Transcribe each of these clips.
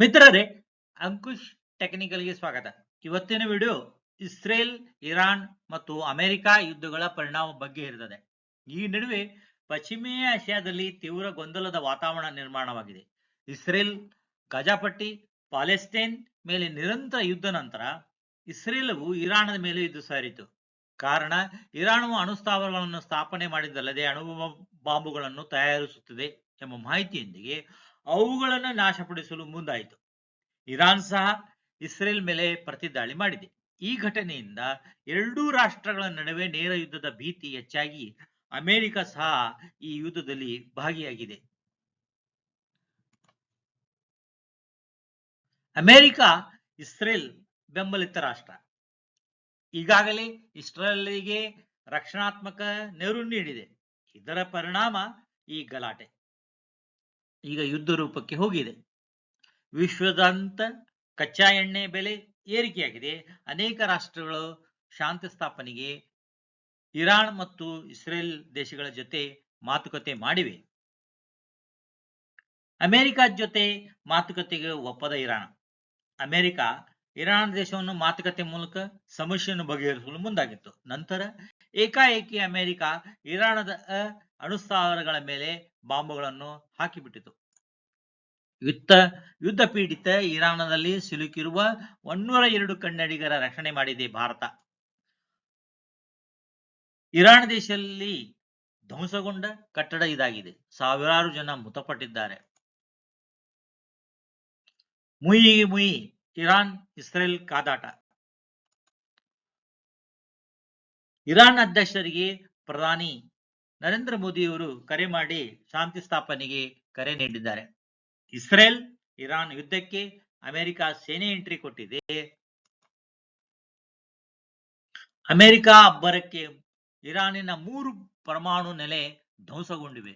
ಮಿತ್ರರೇ, ಅಂಕುಶ್ ಟೆಕ್ನಿಕಲ್ಗೆ ಸ್ವಾಗತ. ಇವತ್ತಿನ ವಿಡಿಯೋ ಇಸ್ರೇಲ್, ಇರಾನ್ ಮತ್ತು ಅಮೆರಿಕ ಯುದ್ಧಗಳ ಪರಿಣಾಮ ಬಗ್ಗೆ ಇರುತ್ತದೆ ಈ ನಡುವೆ ಪಶ್ಚಿಮ ಏಷ್ಯಾದಲ್ಲಿ ತೀವ್ರ ಗೊಂದಲದ ವಾತಾವರಣ ನಿರ್ಮಾಣವಾಗಿದೆ. ಇಸ್ರೇಲ್, ಗಜಾಪಟ್ಟಿ ಪ್ಯಾಲೆಸ್ತೇನ್ ಮೇಲೆ ನಿರಂತರ ಯುದ್ಧ ನಂತರ ಇಸ್ರೇಲವು ಇರಾನದ ಮೇಲೆ ಯುದ್ಧ ಸಾರಿತು. ಕಾರಣ ಇರಾನು ಅಣುಸ್ಥಾವರಗಳನ್ನು ಸ್ಥಾಪನೆ ಮಾಡಿದ್ದಲ್ಲದೆ ಅಣು ಬಾಂಬುಗಳನ್ನು ತಯಾರಿಸುತ್ತದೆ. ಎಂಬ ಮಾಹಿತಿಯೊಂದಿಗೆ ಅವುಗಳನ್ನು ನಾಶಪಡಿಸಲು ಮುಂದಾಯಿತು. ಇರಾನ್ ಸಹ ಇಸ್ರೇಲ್ ಮೇಲೆ ಪ್ರತಿದಾಳಿ ಮಾಡಿದೆ. ಈ ಘಟನೆಯಿಂದ ಎರಡೂ ರಾಷ್ಟ್ರಗಳ ನಡುವೆ ನೇರ ಯುದ್ಧದ ಭೀತಿ ಹೆಚ್ಚಾಗಿ ಅಮೆರಿಕ ಸಹ ಈ ಯುದ್ಧದಲ್ಲಿ ಭಾಗಿಯಾಗಿದೆ. ಅಮೆರಿಕ, ಇಸ್ರೇಲ್ ಬೆಂಬಲಿತ ರಾಷ್ಟ್ರ. ಈಗಾಗಲೇ ಇಸ್ರೇಲ್ಗೆ ರಕ್ಷಣಾತ್ಮಕ ನೆರವು ನೀಡಿದೆ. ಇದರ ಪರಿಣಾಮ ಈ ಗಲಾಟೆ. ಈಗ ಯುದ್ಧ ರೂಪಕ್ಕೆ ಹೋಗಿದೆ. ವಿಶ್ವದಂತ ಕಚ್ಚಾ ಎಣ್ಣೆ ಬೆಲೆ ಏರಿಕೆಯಾಗಿದೆ. ಅನೇಕ ರಾಷ್ಟ್ರಗಳು ಶಾಂತಿ ಸ್ಥಾಪನೆಗೆ ಇರಾನ್ ಮತ್ತು ಇಸ್ರೇಲ್ ದೇಶಗಳ ಜೊತೆ ಮಾತುಕತೆ ಮಾಡಿವೆ. ಅಮೆರಿಕ ಜೊತೆ ಮಾತುಕತೆಗೆ ಒಪ್ಪದ ಇರಾನ್. ಅಮೆರಿಕ ಇರಾನ್ ದೇಶವನ್ನು ಮಾತುಕತೆ ಮೂಲಕ ಸಮಸ್ಯೆಯನ್ನು ಬಗೆಹರಿಸಲು ಮುಂದಾಗಿತ್ತು. ನಂತರ ಏಕಾಏಕಿ ಅಮೆರಿಕ ಇರಾನದ ಅಣುಸ್ಥಾವರಗಳ ಮೇಲೆ ಬಾಂಬುಗಳನ್ನು ಹಾಕಿಬಿಟ್ಟಿತು. ಯುದ್ಧ ಯುದ್ಧ ಪೀಡಿತ ಇರಾನ್ನಲ್ಲಿ ಸಿಲುಕಿರುವ ಒನ್ನೂರ ಎರಡು ಕನ್ನಡಿಗರ ರಕ್ಷಣೆ ಮಾಡಿದೆ ಭಾರತ. ಇರಾನ್ ದೇಶದಲ್ಲಿ ಧ್ವಂಸಗೊಂಡ ಕಟ್ಟಡ ಇದಾಗಿದೆ. ಸಾವಿರಾರು ಜನ ಮೃತಪಟ್ಟಿದ್ದಾರೆ. ಮುಯಿ ಮುಯಿ, ಇರಾನ್, ಇಸ್ರೇಲ್ ಕಾದಾಟ. ಇರಾನ್ ಅಧ್ಯಕ್ಷರಿಗೆ ಪ್ರಧಾನಿ ನರೇಂದ್ರ ಮೋದಿಯವರು ಕರೆ ಮಾಡಿ ಶಾಂತಿ ಸ್ಥಾಪನೆಗೆ ಕರೆ ನೀಡಿದ್ದಾರೆ. ಇಸ್ರೇಲ್, ಇರಾನ್ ಯುದ್ಧಕ್ಕೆ ಅಮೆರಿಕ ಸೇನೆ ಎಂಟ್ರಿ ಕೊಟ್ಟಿದೆ. ಅಮೆರಿಕ ಅಬ್ಬರಕ್ಕೆ ಇರಾನಿನ ಮೂರು ಪರಮಾಣು ನೆಲೆ ಧ್ವಂಸಗೊಂಡಿವೆ.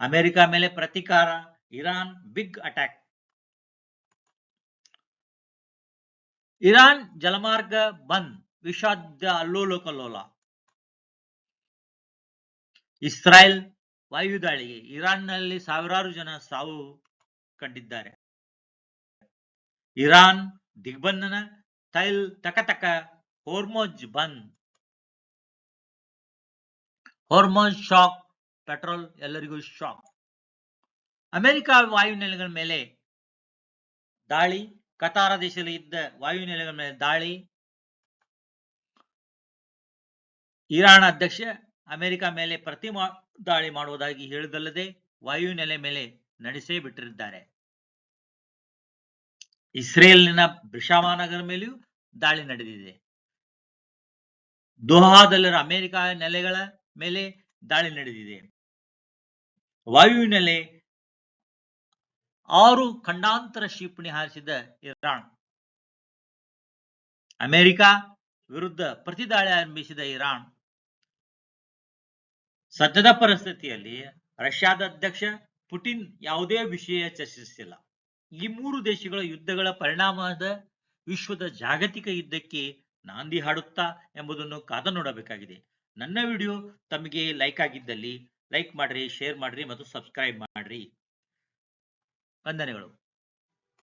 ಅಮೆರಿಕ ಮೇಲೆ ಪ್ರತಿಕಾರ, ಇರಾನ್ ಬಿಗ್ ಅಟ್ಯಾಕ್. ಇರಾನ್ ಜಲಮಾರ್ಗ ಬಂದ್, ವಿಷಾದ ಅಲ್ಲೋಲ ಕಲ್ಲೋಲ ಇಸ್ರಾಯೇಲ್ ವಾಯುದಾಳಿಗೆ ಇರಾನ್ನಲ್ಲಿ ಸಾವಿರಾರು ಜನ ಸಾವು ಕಂಡಿದ್ದಾರೆ. ಇರಾನ್ ದಿಗ್ಬಂಧನ ತೈಲ್ ತಕತಕ ಹೋರ್ಮೋಜ್ ಬಂದ್ ಹೋರ್ಮೋಜ್ ಶಾಕ್, ಪೆಟ್ರೋಲ್ ಎಲ್ಲರಿಗೂ ಶಾಕ್. ಅಮೆರಿಕ ವಾಯುನೆಲೆಗಳ ಮೇಲೆ ದಾಳಿ, ಕತಾರ ದೇಶದಲ್ಲಿ ಇದ್ದ ವಾಯುನೆಲೆಗಳ ಮೇಲೆ ದಾಳಿ. ಇರಾನ್ ಅಧ್ಯಕ್ಷ ಅಮೆರಿಕ ಮೇಲೆ ಪ್ರತಿ ದಾಳಿ ಮಾಡುವುದಾಗಿ ಹೇಳಿದಲ್ಲದೆ ವಾಯುನೆಲೆ ಮೇಲೆ ನಡೆಸೇ ಬಿಟ್ಟಿದ್ದಾರೆ. ಇಸ್ರೇಲ್ನ ಬ್ರಿಷಾಮಾನಗರ ಮೇಲೆಯೂ ದಾಳಿ ನಡೆದಿದೆ. ದೋಹಾದಲ್ಲಿರುವ ಅಮೆರಿಕ ನೆಲೆಗಳ ಮೇಲೆ ದಾಳಿ ನಡೆದಿದೆ. ವಾಯುನೆಲೆ ಆರು ಖಂಡಾಂತರ ಕ್ಷಿಪಣಿ ಹಾರಿಸಿದ ಇರಾನ್. ಅಮೆರಿಕ ವಿರುದ್ಧ ಪ್ರತಿದಾಳಿ ಆರಂಭಿಸಿದ ಇರಾನ್ ಸದ್ಯದ ಪರಿಸ್ಥಿತಿಯಲ್ಲಿ ರಷ್ಯಾದ ಅಧ್ಯಕ್ಷ ಪುಟಿನ್ ಯಾವುದೇ ವಿಷಯ ಚರ್ಚಿಸಿಲ್ಲ. ಈ ಮೂರು ದೇಶಗಳ ಯುದ್ಧಗಳ ಪರಿಣಾಮದ ವಿಶ್ವದ ಜಾಗತಿಕ ಯುದ್ಧಕ್ಕೆ ನಾಂದಿ ಹಾಡುತ್ತಾ ಎಂಬುದನ್ನು ಕಾದ ನೋಡಬೇಕಾಗಿದೆ. ನನ್ನ ವಿಡಿಯೋ ತಮಗೆ ಲೈಕ್ ಆಗಿದ್ದಲ್ಲಿ ಲೈಕ್ ಮಾಡ್ರಿ, ಶೇರ್ ಮಾಡ್ರಿ ಮತ್ತು ಸಬ್ಸ್ಕ್ರೈಬ್ ಮಾಡ್ರಿ. ವಂದನೆಗಳು.